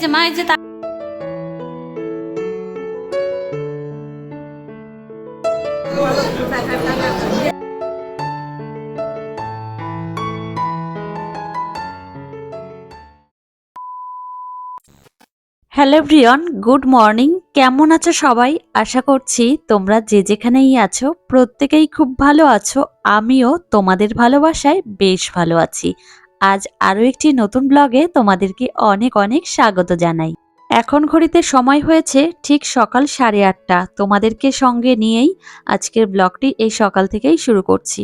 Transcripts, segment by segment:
যে এই যে হ্যালো ব্রিয়ন গুড মর্নিং কেমন আছো সবাই? আশা করছি তোমরা যে যেখানেই আছো, প্রত্যেকেই খুব ভালো আছো। আমিও তোমাদের ভালোবাসায় বেশ ভালো আছি। আজ আরও একটি নতুন ব্লগে তোমাদেরকে অনেক অনেক স্বাগত জানাই। এখন ঘড়িতে সময় হয়েছে ঠিক সকাল সাড়ে আটটা। তোমাদেরকে সঙ্গে নিয়েই আজকের ব্লগটি এই সকাল থেকেই শুরু করছি।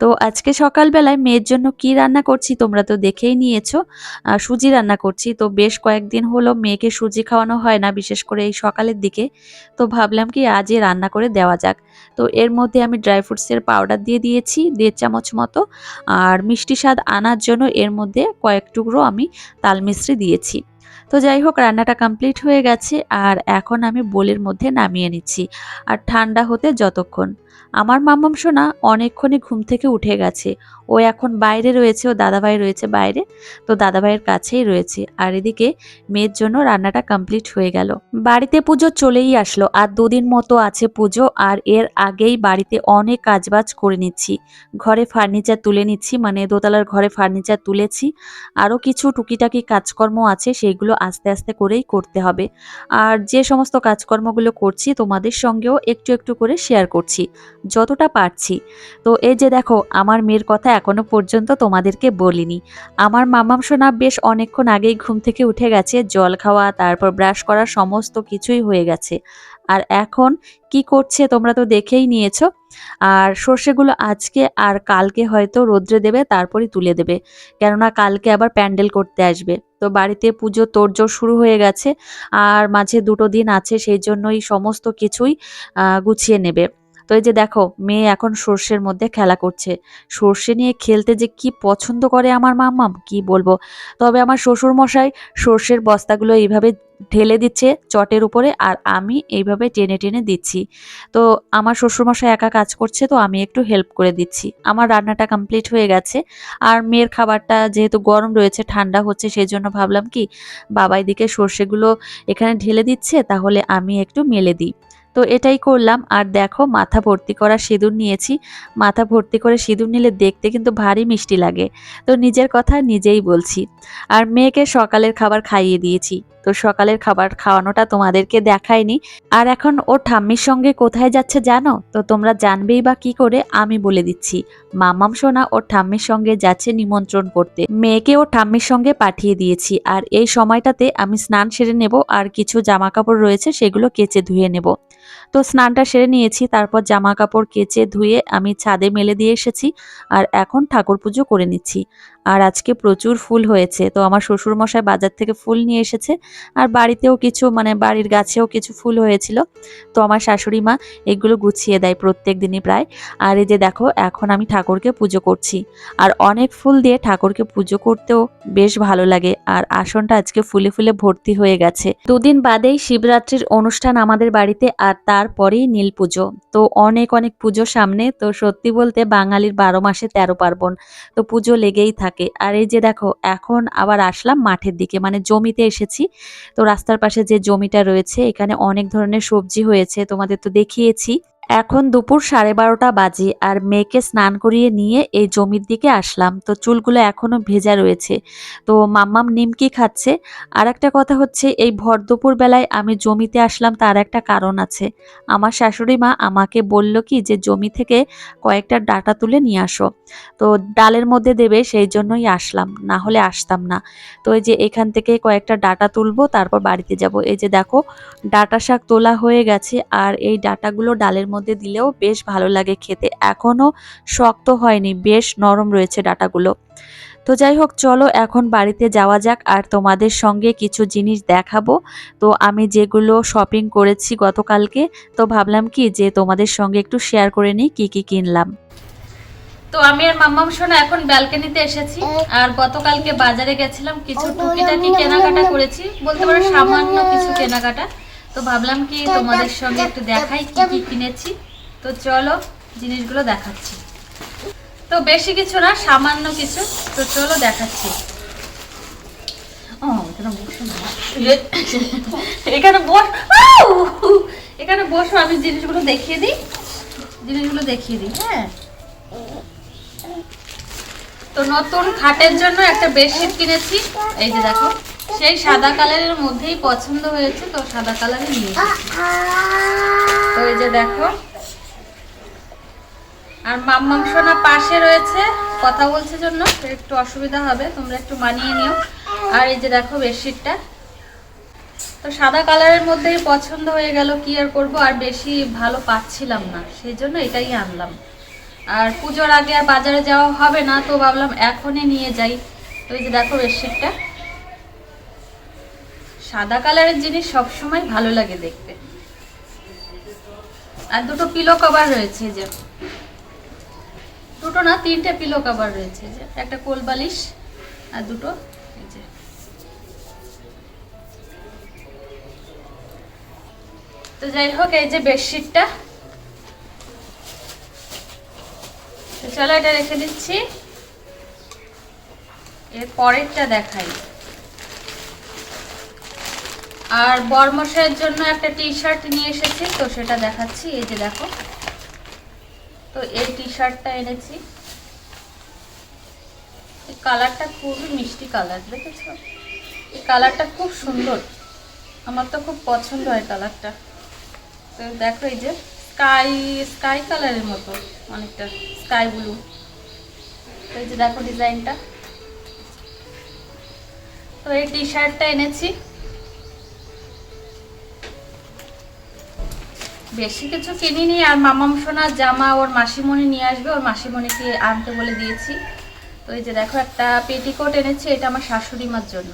তো আজকে সকালবেলায় মেয়ের জন্য কি রান্না করছি তোমরা তো দেখেই নিয়েছো। সুজি রান্না করছি। তো বেশ কয়েকদিন হলো মেয়েকে সুজি খাওয়ানো হয় না বিশেষ করে এই সকালের দিকে। তো ভাবলাম কি আজই রান্না করে দেওয়া যাক। তো এর মধ্যে আমি ড্রাই ফ্রুটসের পাউডার দিয়ে দিয়েছি, দেড় চামচ মতো। আর মিষ্টি স্বাদ আনার জন্য এর মধ্যে কয়েক টুকরো আমি তাল মিশ্রি দিয়েছি। তো যাই হোক, রান্নাটা কমপ্লিট হয়ে গেছে আর এখন আমি বোলের মধ্যে নামিয়ে নিচ্ছি। আর ঠান্ডা হতে যতক্ষণ। আমার মাম্মাম সোনা অনেকক্ষণই ঘুম থেকে উঠে গেছে। ও এখন বাইরে রয়েছে, ও দাদাভাই রয়েছে বাইরে, তো দাদাভাইয়ের কাছেই রয়েছে। আর এদিকে মেয়ের জন্য রান্নাটা কমপ্লিট হয়ে গেল। বাড়িতে পুজো চলেই আসলো। আর দুদিন মতো আছে পুজো, আর এর আগেই বাড়িতে অনেক কাজবাজ করে নিচ্ছি। ঘরে ফার্নিচার তুলে নিচ্ছি মানে দোতলার ঘরে ফার্নিচার তুলেছি। আরও কিছু টুকিটাকি কাজকর্ম আছে, সেইগুলো আস্তে আস্তে করেই করতে হবে। আর যে সমস্ত কাজকর্মগুলো করছি, তোমাদের সঙ্গেও একটু একটু করে শেয়ার করছি, যতটা পারছি। তো এই যে দেখো, আমার মেয়ের কথা এখনও পর্যন্ত তোমাদেরকে বলিনি। আমার মামাম সোনা বেশ অনেকক্ষণ আগেই ঘুম থেকে উঠে গেছে, জল খাওয়া, তারপর ব্রাশ করা, সমস্ত কিছুই হয়ে গেছে। আর এখন কি করছে তোমরা তো দেখেই নিয়েছ। আর সর্ষেগুলো আজকে আর কালকে হয়তো রোদ্রে দেবে তারপরই তুলে দেবে। কেননা কালকে আবার প্যান্ডেল করতে আসবে। তো বাড়িতে পুজো তোড়জোড় শুরু হয়ে গেছে, আর মাঝে দুটো দিন আছে, সেই জন্যই সমস্ত কিছুই গুছিয়ে নেবে। তো এই যে দেখো, মেয়ে এখন সর্ষের মধ্যে খেলা করছে। সর্ষে নিয়ে খেলতে যে কি পছন্দ করে আমার মাম্মাম, কি বলব? তবে আমার শ্বশুর মশাই সর্ষের বস্তাগুলো এইভাবে ঢেলে দিচ্ছে চটের উপরে আর আমি এইভাবে টেনে টেনে দিচ্ছি। তো আমার শ্বশুরমশাই একা কাজ করছে, তো আমি একটু হেল্প করে দিচ্ছি। আমার রান্নাটা কমপ্লিট হয়ে গেছে আর মেয়ের খাবারটা যেহেতু গরম রয়েছে, ঠান্ডা হচ্ছে সেই জন্য ভাবলাম কি বাবা এদিকে সর্ষেগুলো এখানে ঢেলে দিচ্ছে, তাহলে আমি একটু মেলে দিই। তো এটাই করলাম। আর দেখো, মাথা ভর্তি করা সিঁদুর নিয়েছি। মাথা ভর্তি করে সিঁদুর নিলে দেখতে কিন্তু ভারী মিষ্টি লাগে। তো নিজের কথা নিজেই বলছি। আর মেয়েকে সকালের খাবার খাইয়ে দিয়েছি। তো সকালের খাবার খাওয়ানোটা তোমাদেরকে দেখায়নি আর এখন ও ঠাম্মির সঙ্গে কোথায় যাচ্ছে জানো? তো তোমরা জানবেই বা কি করে, আমি বলে দিচ্ছি। মামাম সোনা ওর ঠাম্মির সঙ্গে যাচ্ছে নিমন্ত্রণ করতে। মেয়েকে ও ঠাম্মির সঙ্গে পাঠিয়ে দিয়েছি। আর এই সময়টাতে আমি স্নান সেরে নেব। আর কিছু জামা কাপড় রয়েছে, সেগুলো কেচে ধুয়ে নেব। তো স্নানটা সেরে নিয়েছি, তারপর জামা কাপড় কেচে ধুয়ে আমি ছাদে মেলে দিয়ে এসেছি, আর এখন ঠাকুর পুজো করে নিচ্ছি। আর আজকে প্রচুর ফুল হয়েছে। তো আমার শ্বশুর মশাই বাজার থেকে ফুল নিয়ে এসেছে আর বাড়িতেও কিছু মানে বাড়ির গাছেও কিছু ফুল হয়েছিল। তো আমার শাশুড়ি মা এগুলো গুছিয়ে দেয় প্রত্যেক দিনই প্রায়। আর এই যে দেখো, এখন আমি ঠাকুরকে পুজো করছি। আর অনেক ফুল দিয়ে ঠাকুরকে পুজো করতেও বেশ ভালো লাগে। আর আসনটা আজকে ফুলে ফুলে ভর্তি হয়ে গেছে। দুদিন বাদেই শিবরাত্রির অনুষ্ঠান আমাদের বাড়িতে আর তারপরেই নীল পুজো। তো অনেক অনেক পুজো সামনে। তো সত্যি বলতে বাঙালির বারো মাসে তেরো পার্বণ। তো পুজো লেগেই থাকে। আর এই যে দেখো, এখন আবার আসলাম মাঠের দিকে মানে জমিতে এসেছি। তো রাস্তার পাশে যে জমিটা রয়েছে, এখানে অনেক ধরনের সবজি হয়েছে, তোমাদের তো দেখিয়েছি। এখন দুপুর সাড়ে বারোটা বাজে আর মেয়েকে স্নান করিয়ে নিয়ে এই জমির দিকে আসলাম। তো চুলগুলো এখনও ভেজা রয়েছে। তো মাম্মাম নিমকি খাচ্ছে। আর একটা কথা হচ্ছে, এই ভর দুপুর বেলায় আমি জমিতে আসলাম তার একটা কারণ আছে। আমার শাশুড়ি মা আমাকে বলল কি যে, জমি থেকে কয়েকটা ডাটা তুলে নিয়ে আসো। তো ডালের মধ্যে দেবে, সেই জন্যই আসলাম। না হলে আসতাম না। তো এই যে এখান থেকে কয়েকটা ডাটা তুলবো, তারপর বাড়িতে যাব। এই যে দেখো, ডাটা শাক তোলা হয়ে গেছে আর এই ডাটাগুলো ডালের মধ্যে দিলেও বেশ ভালো লাগে খেতে। এখনও শক্ত হয়নি, বেশ নরম রয়েছে ডাটাগুলো। তো যাই হোক, চলো এখন বাড়িতে যাওয়া যাক আর তোমাদের সঙ্গে কিছু জিনিস দেখাবো। তো আমি যেগুলো শপিং করেছি গতকালকে, তো ভাবলাম কি যে তোমাদের সঙ্গে একটু শেয়ার করে নিই, কি কি কিনলাম। তো আমি আর মাম্মাম সোনা এখন ব্যালকনিতে এসেছি। আর গতকালকে বাজারে গেছিলাম, কিছু টুকিটাকি কেনাকাটা করেছি। বলতে পারো সামান্য কিছু কেনাকাটা। তো ভাবলাম কি তোমাদের সঙ্গে একটু দেখাই কি কি কিনেছি। তো চলো জিনিসগুলো দেখাচ্ছি। তো বেশি কিছু না সামান্য কিছু। তো চলো দেখাচ্ছি। এখানে বস এখানে বসো আমি জিনিসগুলো দেখিয়ে দিই। জিনিসগুলো দেখিয়ে দিই হ্যাঁ। তো নতুন খাটের জন্য একটা বেডশিট কিনেছি। এই যে দেখো, সেই সাদা কালারের মধ্যেই পছন্দ হয়েছে, তো সাদা কালারে নিয়ে। তো এই যে দেখো, আর মাম্মাম সোনা পাশে রয়েছে, কথা বলছে জন্য একটু অসুবিধা হবে, তোমরা একটু মানিয়ে নিও। আর এই যে দেখো বেডশিটটা, তো সাদা কালারের মধ্যেই পছন্দ হয়ে গেল, কি আর করব? আর বেশি ভালো পাচ্ছিলাম না, সেই জন্য এটাই আনলাম। আর পুজোর আগে আর বাজারে যাওয়া হবে না, তো ভাবলাম এখনই নিয়ে যাই। তো এই যে দেখো বেডশিটটা। সাদা কালারের জিনিস সবসময় ভালো লাগে দেখতে। আর দুটো পিলো কভার রয়েছে যে। দুটো না, তিনটে পিলো কভার রয়েছে যে। একটা কোল বালিশ আর দুটো তো যাই হোক, এই যে বেডশিটটা তো চলো এটা রেখে দিচ্ছি। এর পরেরটা দেখাই। আর বরমশাইয়ের জন্য একটা টি শার্ট নিয়ে এসেছি, তো সেটা দেখাচ্ছি। এই যে দেখো। তো এই টি শার্টটা এনেছি। এই কালারটা খুবই মিষ্টি কালার, দেখেছ? এই কালারটা খুব সুন্দর। আমার তো খুব পছন্দ হয় কালারটা। তো দেখো এই যে। স্কাই স্কাই কালারের মতো, অনেকটা স্কাই ব্লু। তো যে দেখো ডিজাইনটা। তো এই টি শার্টটা এনেছি। বেশি কিছু কিনিনি, আর মামাম সোনার জামা ওর মাসিমণি নিয়ে আসবে, ওর মাসিমণিকে আনতে বলে দিয়েছি। তো এই যে দেখো একটা পেটিকোট এনেছি, এটা আমার শাশুড়ি মার জন্য।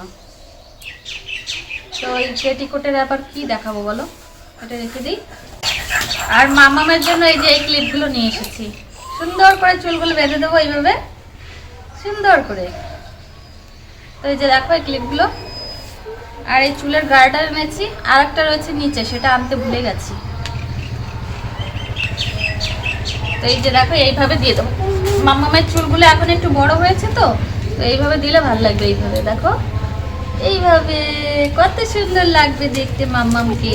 তো এই পেটিকোটের আবার কি দেখাবো বলো? এটা রেখে দিই। আর মামামের জন্য এই যে এই ক্লিপগুলো নিয়ে এসেছি। সুন্দর করে চুলগুলো বেঁধে দেবো এইভাবে। সুন্দর করে। তো এই যে দেখো এই ক্লিপগুলো আর এই চুলের গার্ডার এনেছি। আর একটা রয়েছে নিচে, সেটা আনতে ভুলে গেছি। তো এই যে দেখো, এইভাবে দিয়ে দেবো। মাম্মামের চুলগুলো এখন একটু বড় হয়েছে তো তো এইভাবে দিলে ভালো লাগবে এইভাবে, দেখো। এইভাবে কত সুন্দর লাগবে দেখতে মাম্মামকে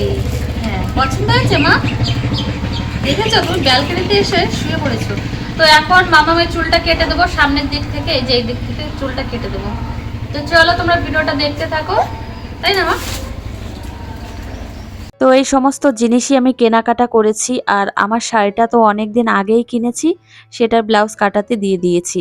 হ্যাঁ পছন্দ হয়েছে মা? দেখেছ, তুমি ব্যালকনিতে এসে শুয়ে পড়েছো। তো এখন মামামের চুলটা কেটে দেবো, সামনের দিক থেকে এই যে এই দিক থেকে চুলটা কেটে দেবো। তো চলো তোমরা ভিডিওটা দেখতে থাকো, তাই না মা? তো এই সমস্ত জিনিসই আমি কেনাকাটা করেছি, আর আমার শাড়িটা তো অনেক দিন আগেই কিনেছি, সেটার ব্লাউজ কাটাতে দিয়ে দিয়েছি।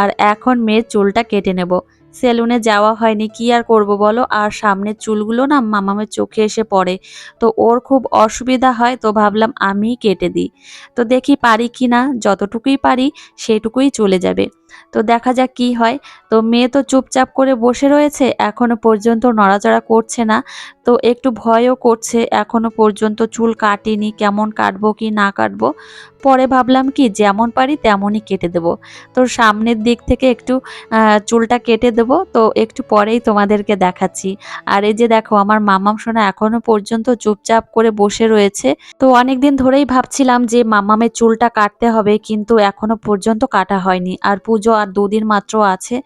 আর এখন মেয়ের চুলটা কেটে নেব। সেলুনে যাওয়া হয়নি, কি আর করব বলো? আর সামনের চুলগুলো না মামামের চোখে এসে পড়ে। তো ওর খুব অসুবিধা হয়, তো ভাবলাম আমি কেটে দিই। তো দেখি পারি কি না, যতটুকুই পারি সেটুকুই চলে যাবে। তো দেখা যাক কি হয়। তো মেয়ে তো চুপচাপ করে বসে রয়েছে, এখনও পর্যন্ত নড়াচড়া করছে না। তো একটু ভয়ও করছে, এখনও পর্যন্ত চুল কাটিনি, কেমন কাটবো কি না কাটবো। পরে ভাবলাম কি, যেমন পারি তেমনই কেটে দেব। তো সামনের দিক থেকে একটু চুলটা কেটে দেব। তো একটু পরেই তোমাদেরকে দেখাচ্ছি। আর এই যে দেখো, আমার মামাম সোনা এখনও পর্যন্ত চুপচাপ করে বসে রয়েছে। তো অনেকদিন ধরেই ভাবছিলাম যে মামামের চুলটা কাটতে হবে, কিন্তু এখনও পর্যন্ত কাটা হয়নি। আর পুজো আর দুদিন মাত্র আছে,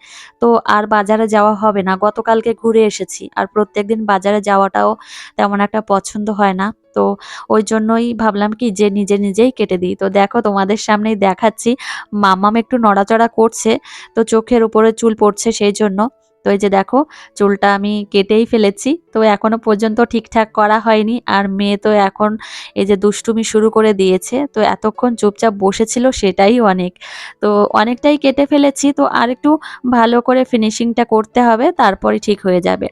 তো আর বাজারে যাওয়া হবে না। গতকালকে ঘুরে এসেছি, আর প্রত্যেক দিন বাজারে যাওয়াটাও তেমন একটা পছন্দ হয় না। তো ওই জন্যই ভাবলাম কি যে নিজে নিজেই কেটে দিই। তো দেখো তোমাদের সামনেই দেখাচ্ছি, মামাম একটু নড়াচড়া করছে, তো চোখের উপরে চুল পড়ছে সেই জন্য। তো এই যে দেখো, চুলটা আমি কেটেই ফেলেছি। তো এখনও পর্যন্ত ঠিকঠাক করা হয়নি। আর মেয়ে তো এখন এই যে দুষ্টুমি শুরু করে দিয়েছে। তো এতক্ষণ চুপচাপ বসেছিল সেটাই অনেক। তো অনেকটাই কেটে ফেলেছি। তো আর একটু ভালো করে ফিনিশিংটা করতে হবে, তারপরে ঠিক হয়ে যাবে।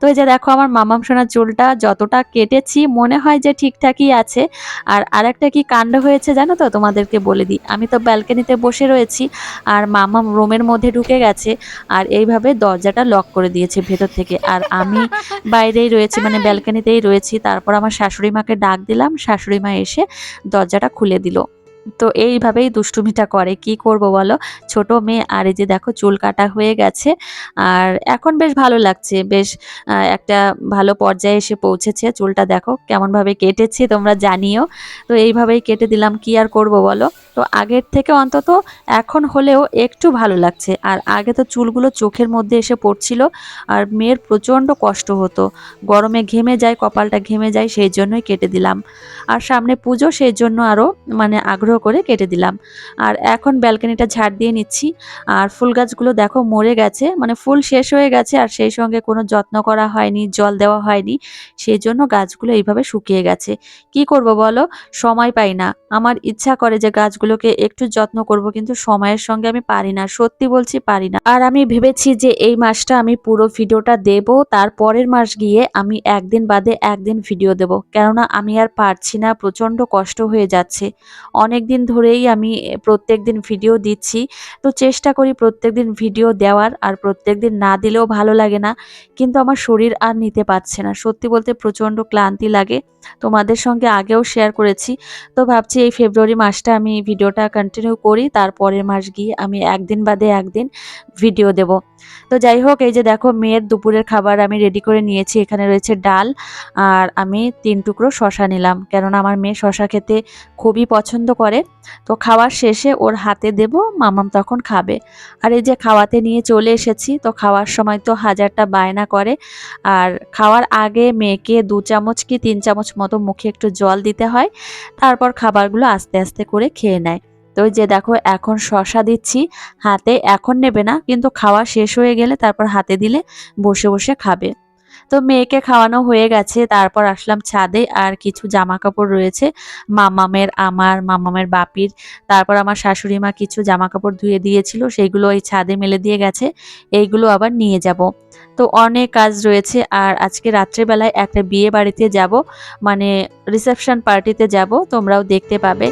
তো এই যে দেখো আমার মামাম সোনার চুলটা যতটা কেটেছি, মনে হয় যে ঠিকঠাকই আছে। আর আরেকটা কি কাণ্ড হয়েছে জানো তো? তোমাদেরকে বলে দিই। আমি তো ব্যালকনিতে বসে রয়েছি আর মামাম রুমের মধ্যে ঢুকে গেছে আর এইভাবে দরজাটা লক করে দিয়েছে ভেতর থেকে। আর আমি বাইরেই রয়েছি মানে ব্যালকনিতেই রয়েছি। তারপর আমার শাশুড়ি মাকে ডাক দিলাম। শাশুড়ি মা এসে দরজাটা খুলে দিল। তো এইভাবেই দুষ্টুমিটা করে। কি করব বলো? ছোট মেয়ে, আর এই যে দেখো চুল কাটা হয়ে গেছে। আর এখন বেশ ভালো লাগছে, বেশ একটা ভালো পর্যায়ে এসে পৌঁছেছে। চুলটা দেখো কেমনভাবে কেটেছে, তোমরা জানিও। তো এইভাবেই কেটে দিলাম, কি আর করব বলো? তো আগের থেকে অন্তত এখন হলেও একটু ভালো লাগছে। আর আগে তো চুলগুলো চোখের মধ্যে এসে পড়ছিল, আর মেয়ের প্রচণ্ড কষ্ট হতো। গরমে ঘেমে যায়, কপালটা ঘেমে যায়, সেই জন্যই কেটে দিলাম। আর সামনে পুজো, সেই জন্য আরও মানে আগ্রহ করে কেটে দিলাম। আর এখন ব্যালকনিটা ঝাড় দিয়ে নিচ্ছি। আর ফুল গাছগুলো দেখো মরে গেছে মানে ফুল শেষ হয়ে গেছে আর সেই সঙ্গে কোনো যত্ন করা হয়নি, জল দেওয়া হয়নি। সেই জন্য গাছগুলো এইভাবে শুকিয়ে গেছে। কি করব বলো? সময় পাই না। আমার ইচ্ছা করে যে গাছগুলোকে একটু যত্ন করব, কিন্তু সময়ের সঙ্গে আমি পারি না। সত্যি বলছি পারি না। আর আমি ভেবেছি যে এই মাসটা আমি পুরো ভিডিওটা দেব, তার পরের মাস গিয়ে আমি একদিন বাদে একদিন ভিডিও দেব। কেননা আমি আর পারছি না প্রচণ্ড কষ্ট হয়ে যাচ্ছে। অনেক দিন ধরেই আমি প্রত্যেক দিন ভিডিও দিচ্ছি। তো চেষ্টা করি প্রত্যেক দিন ভিডিও দেওয়ার, আর প্রত্যেক দিন না দিলেও ভালো লাগে না। কিন্তু আমার শরীর আর নিতে পারছে না। সত্যি বলতে প্রচণ্ড ক্লান্তি লাগে। তোমাদের সঙ্গে আগেও শেয়ার করেছি। তো ভাবছি এই ফেব্রুয়ারি মাসটা আমি ভিডিওটা কন্টিনিউ করি। তারপরের মাস গিয়ে আমি একদিন বাদে একদিন ভিডিও দেব। তো যাই হোক, এই যে দেখো মেয়ের দুপুরের খাবার আমি রেডি করে নিয়েছি। এখানে রয়েছে ডাল, আর আমি তিন টুকরো শশা নিলাম। কেননা আমার মেয়ে শশা খেতে খুবই পছন্দ করে। তো খাওয়ার শেষে ওর হাতে দেব, মামাম তখন খাবে। আর এই যে খাওয়াতে নিয়ে চলে এসেছি, তো খাওয়ার সময় তো হাজারটা বায়না করে। আর খাওয়ার আগে মেয়েকে দু চামচ কি তিন চামচ মতো মুখে একটু জল দিতে হয়। তারপর খাবারগুলো আস্তে আস্তে করে খেয়ে নেয়। তো যে দেখো, এখন শশা দিচ্ছি। হাতে এখন নেবে না, কিন্তু খাওয়া শেষ হয়ে গেলে তারপর হাতে দিলে বসে বসে খাবে। তো মেয়েকে খাওয়ানো হয়ে গেছে। তারপর আসলাম ছাদে, আর কিছু জামা কাপড় রয়েছে। মামামের আমার, মামামের বাপির। তারপর আমার শাশুড়ি মা কিছু জামা কাপড় ধুয়ে দিয়েছিল সেইগুলো ওই ছাদে মেলে দিয়ে গেছে। এইগুলো আবার নিয়ে যাব। তো অনেক কাজ রয়েছে, আর আজকে রাত্রেবেলায় একটা বিয়ে বাড়িতে যাব। মানে রিসেপশন পার্টিতে যাব, তোমরাও দেখতে পাবে।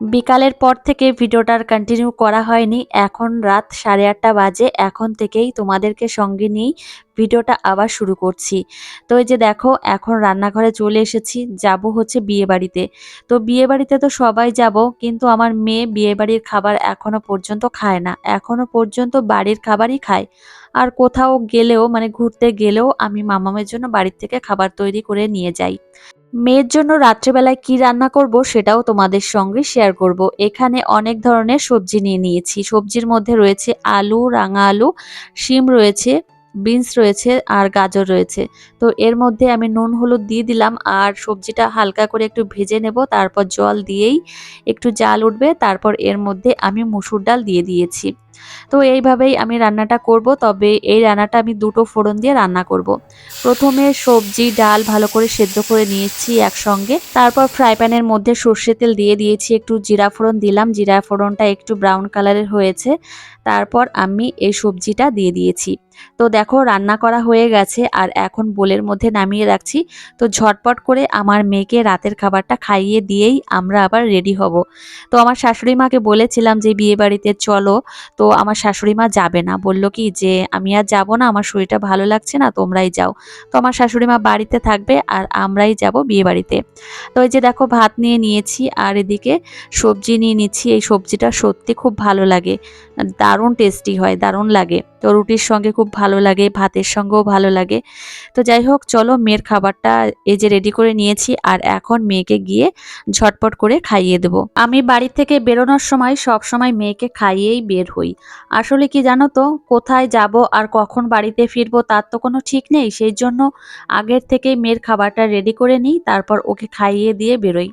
বিকালের পর থেকে ভিডিওটার কন্টিনিউ করা হয়নি। এখন রাত সাড়ে আটটা বাজে। এখন থেকেই তোমাদেরকে সঙ্গে নিয়েই ভিডিওটা আবার শুরু করছি। তো এই যে দেখো, এখন রান্নাঘরে চলে এসেছি। যাব হচ্ছে বিয়ে বাড়িতে তো বিয়ে বাড়িতে তো সবাই যাব, কিন্তু আমার মেয়ে বিয়ে বাড়ির খাবার এখনও পর্যন্ত খায় না। এখনও পর্যন্ত বাড়ির খাবারই খায়। আর কোথাও গেলেও মানে ঘুরতে গেলেও আমি মামামের জন্য বাড়ির থেকে খাবার তৈরি করে নিয়ে যাই। মেয়ের জন্য রাত্রেবেলায় কি রান্না করব সেটাও তোমাদের সঙ্গে শেয়ার করব। এখানে অনেক ধরনের সবজি নিয়ে নিয়েছি। সবজির মধ্যে রয়েছে আলু, রাঙা আলু, শিম রয়েছে, বিনস রয়েছে আর গাজর রয়েছে। তো এর মধ্যে আমি নুন, হলুদ দিয়ে দিলাম আর সবজিটা হালকা করে একটু ভেজে নেব। তারপর জল দিয়েই একটু জাল উঠবে। তারপর এর মধ্যে আমি মুসুর ডাল দিয়ে দিয়েছি। তো এইভাবেই আমি রান্নাটা করব। তবে এই রান্নাটা আমি দুটো ফোড়ন দিয়ে রান্না করব। প্রথমে সবজি, ডাল ভালো করে সেদ্ধ করে নিয়েছি একসঙ্গে। তারপর ফ্রাই প্যানের মধ্যে সর্ষে তেল দিয়ে দিয়েছি, একটু জিরা ফোড়ন দিলাম। জিরা ফোড়নটা একটু ব্রাউন কালারের হয়েছে। তারপর আমি এই সবজিটা দিয়ে দিয়েছি। তো দেখো, রান্না করা হয়ে গেছে আর এখন বোলের মধ্যে নামিয়ে রাখছি। তো ঝটপট করে আমার মেয়েকে রাতের খাবারটা খাইয়ে দিয়েই আমরা আবার রেডি হব। তো আমার শাশুড়ি মাকে বলেছিলাম যে, বিয়ে বাড়িতে চলো। তো আমার শাশুড়ি মা যাবে না। বলল কি যে, আমি আর যাব না, আমার শরীরটা ভালো লাগছে না, তোমরাই যাও। তো আমার শাশুড়ি মা বাড়িতে থাকবে আর আমরাই যাব বিয়ে বাড়িতে। তো এই যে দেখো, ভাত নিয়ে নিয়েছি আর এদিকে সবজি নিয়ে নিচ্ছি। এই সবজিটা সত্যি খুব ভালো লাগে। দারুণ টেস্টি হয়, দারুণ লাগে। তো রুটির সঙ্গে খুব ভালো লাগে, ভাতের সঙ্গেও ভালো লাগে। তো যাই হোক, চলো মেয়ের খাবারটা এই যে রেডি করে নিয়েছি আর এখন মেয়েকে গিয়ে ঝটপট করে খাইয়ে দেব। আমি বাড়ি থেকে বেরোনোর সময় সব সময় মেয়েকে খাইয়েই বের হই। আসলে কি জানো তো, কোথায় যাব আর কখন বাড়িতে ফিরবো তার তো কোনো ঠিক নেই, সেই জন্য আগের থেকেই মেয়ের খাবারটা রেডি করে নিই, তারপর ওকে খাইয়ে দিয়ে বেরোই।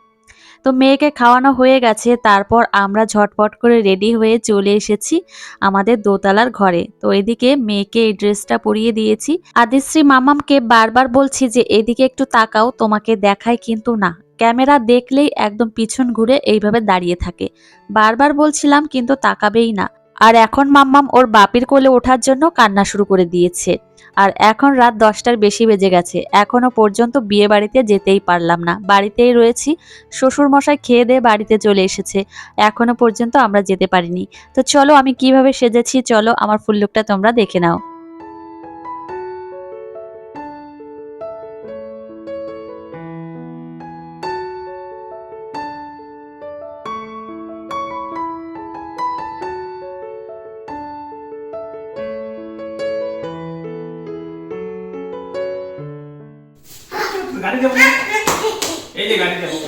তো মেয়েকে খাওয়ানো হয়ে গেছে, তারপর আমরা ঝটপট করে রেডি হয়ে চলে এসেছি আমাদের দোতলার ঘরে। তো এদিকে মেয়েকে এই ড্রেসটা পরিয়ে দিয়েছি। আদিশ্রী মামামকে বারবার বলছি যে, এদিকে একটু তাকাও, তোমাকে দেখায় কিন্তু না। ক্যামেরা দেখলেই একদম পিছন ঘুরে এইভাবে দাঁড়িয়ে থাকে। বারবার বলছিলাম কিন্তু তাকাবেই না। আর এখন মাম্মাম ওর বাপির কোলে ওঠার জন্য কান্না শুরু করে দিয়েছে। আর এখন রাত দশটার বেশি বেজে গেছে। এখনও পর্যন্ত বিয়ে বাড়িতে যেতেই পারলাম না। বাড়িতেই রয়েছি। শ্বশুর মশাই খেয়ে দিয়ে বাড়িতে চলে এসেছে। এখনও পর্যন্ত আমরা যেতে পারিনি। তো চলো আমি কীভাবে সেজেছি, চলো আমার ফুল লুকটা তোমরা দেখে নাও।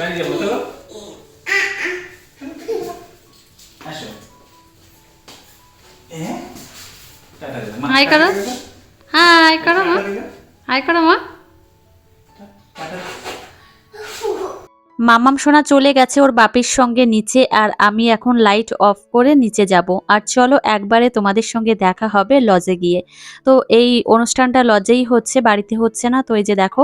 গাড়ি যাব গাড়ি যাব চলো আসো এ? টাটা দে, মা, হাই টাটা মামাম সোনা চলে গেছে ওর বাপির সঙ্গে নিচে আর আমি এখন লাইট অফ করে নিচে যাব। আর চলো একবারে তোমাদের সঙ্গে দেখা হবে লজে গিয়ে। তো এই অনুষ্ঠানটা লজেই হচ্ছে, বাড়িতে হচ্ছে না। তো এই যে দেখো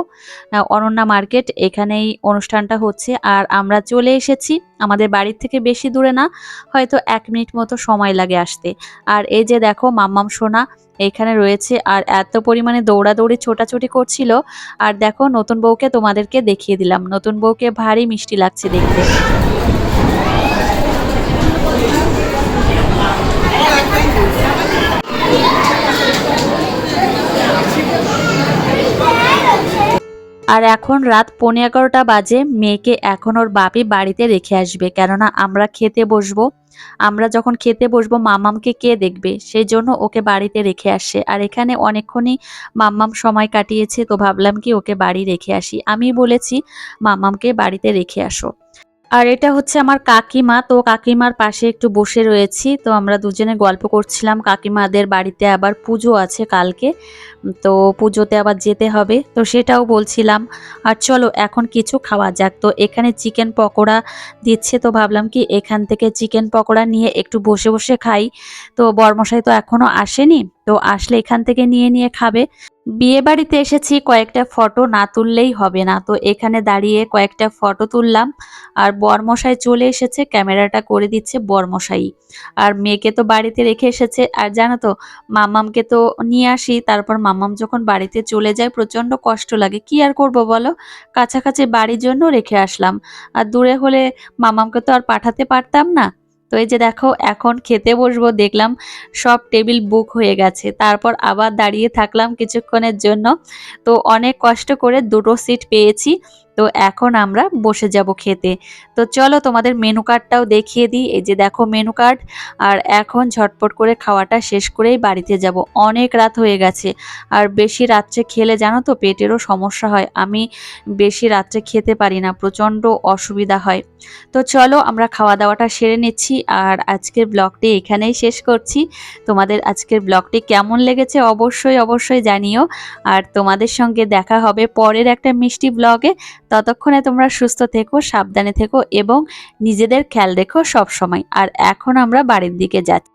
অনন্যা মার্কেট, এখানেই অনুষ্ঠানটা হচ্ছে। আর আমরা চলে এসেছি, আমাদের বাড়ির থেকে বেশি দূরে না, হয়তো এক মিনিট মতো সময় লাগে আসতে। আর এই যে দেখো মাম্মাম সোনা এখানে রয়েছে। আর এত পরিমাণে দৌড়াদৌড়ি, ছোটাছুটি করছিল। আর দেখো, নতুন বউকে তোমাদেরকে দেখিয়ে দিলাম। নতুন বউকে ভারী মিষ্টি লাগছে দেখতে। আর এখন রাত পৌনে এগারোটা বাজে, মেয়েকে এখন ওর বাপি বাড়িতে রেখে আসবে। কেননা আমরা খেতে বসবো। আমরা যখন খেতে বসবো, মামামকে কে দেখবে? সেই জন্য ওকে বাড়িতে রেখে আসে। আর এখানে অনেকক্ষণই মামাম সময় কাটিয়েছে, তো ভাবলাম কি ওকে বাড়ি রেখে আসি। আমি বলেছি, মামামকে বাড়িতে রেখে আসো। আর এটা হচ্ছে আমার কাকিমা, তো কাকিমার পাশে একটু বসে রয়েছি। তো আমরা দুজনে গল্প করছিলাম, কাকিমাদের বাড়িতে আবার পুজো আছে কালকে। তো পুজোতে আবার যেতে হবে, তো সেটাও বলছিলাম। আর চলো, এখন কিছু খাওয়া যাক। তো এখানে চিকেন পকোড়া দিচ্ছে, তো ভাবলাম কি এখান থেকে চিকেন পকোড়া নিয়ে একটু বসে বসে খাই। তো বরমশাই তো এখনও আসেনি, তো আসলে এখান থেকে নিয়ে নিয়ে খাবে। বিয়ে বাড়িতে এসেছি, কয়েকটা ফটো না তুললেই হবে না। তো এখানে দাঁড়িয়ে কয়েকটা ফটো তুললাম, আর বরমশাই চলে এসেছে, ক্যামেরাটা করে দিচ্ছে বরমশাই। আর মেয়েকে তো বাড়িতে রেখে এসেছে, আর জানো তো, মামামকে তো নিয়ে আসি, তারপর মামাম যখন বাড়িতে চলে যায় প্রচণ্ড কষ্ট লাগে। কি আর করব বলো? কাছাকাছি বাড়ির জন্য রেখে আসলাম। আর দূরে হলে মামামকে তো আর পাঠাতে পারতাম না। এই যে দেখো, এখন খেতে বসবো, দেখলাম সব টেবিল বুক হয়ে গেছে। তারপর আবার দাঁড়িয়ে থাকলাম কিছুক্ষণের জন্য। তো অনেক কষ্ট করে দুটো সিট পেয়েছি। তো এখন আমরা বসে যাব খেতে। তো চলো তোমাদের মেনু কার্ডটাও দেখিয়ে দিই। এই যে দেখো মেনু কার্ড আর এখন ঝটপট করে খাওয়াটা শেষ করেই বাড়িতে যাব। অনেক রাত হয়ে গেছে। আর বেশি রাত্রে খেলে জানো তো পেটেরও সমস্যা হয়। আমি বেশি রাত্রে খেতে পারি না, প্রচণ্ড অসুবিধা হয়। তো চলো আমরা খাওয়া দাওয়াটা সেরে নিচ্ছি। আর আজকের ব্লগটি এখানেই শেষ করছি। তোমাদের আজকের ব্লগটি কেমন লেগেছে অবশ্যই অবশ্যই জানিও। আর তোমাদের সঙ্গে দেখা হবে পরের একটা মিষ্টি ব্লগে। ততক্ষণে তোমরা সুস্থ থেকো, সাবধানে থেকো এবং নিজেদের খেয়াল রেখো সবসময়। আর এখন আমরা বাড়ির দিকে যাচ্ছি।